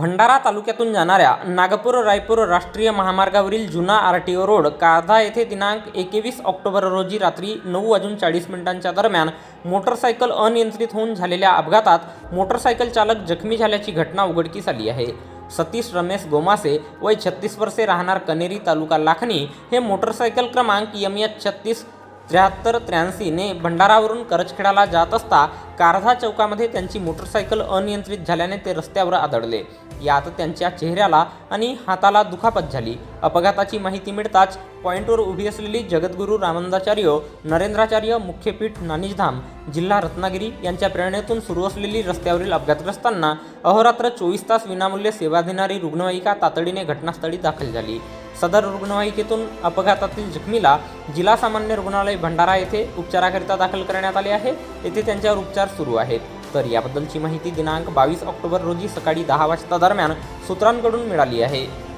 भंडारा तालुक्यातून जाणाऱ्या नागपूर रायपूर राष्ट्रीय महामार्गावरील जुना आर टी ओ रोड काधा येथे दिनांक एकवीस ऑक्टोबर रोजी रात्री नऊ वाजून चाळीस मिनिटांच्या दरम्यान मोटरसायकल अनियंत्रित होऊन झालेल्या अपघातात मोटरसायकल चालक जखमी झाल्याची घटना उघडकीस आली आहे. सतीश रमेश गोमासे वय छत्तीस वर्षे राहणार कनेरी तालुका लाखणी हे मोटरसायकल क्रमांक यम एच छत्तीस त्र्याहत्तर त्र्याऐंशीने भंडारावरून करजखेडाला जात असता कारधा चौकामध्ये त्यांची मोटरसायकल अनियंत्रित झाल्याने ते रस्त्यावर आदळले. यात त्यांच्या चेहऱ्याला आणि हाताला दुखापत झाली. अपघाताची माहिती मिळताच पॉईंटवर उभी असलेली जगद्गुरू रामानंदाचार्य नरेंद्राचार्य मुख्यपीठ नानिजधाम जिल्हा रत्नागिरी यांच्या प्रेरणेतून सुरू असलेली रस्त्यावरील अपघातग्रस्तांना अहोरात्र चोवीस तास विनामूल्य सेवा देणारी रुग्णवाहिका तातडीने घटनास्थळी दाखल झाली. सदर रुग्णवाहिकेतून अपघातातील जखमीला जिल्हा सामान्य रुग्णालय भंडारा येथे उपचाराकरिता दाखल करण्यात आले आहे. येथे त्यांच्यावर उपचार सुरू आहेत. तर याबद्दलची माहिती दिनांक बावीस ऑक्टोबर रोजी सकाळी दहा वाजता दरम्यान सूत्रांकडून मिळाली आहे.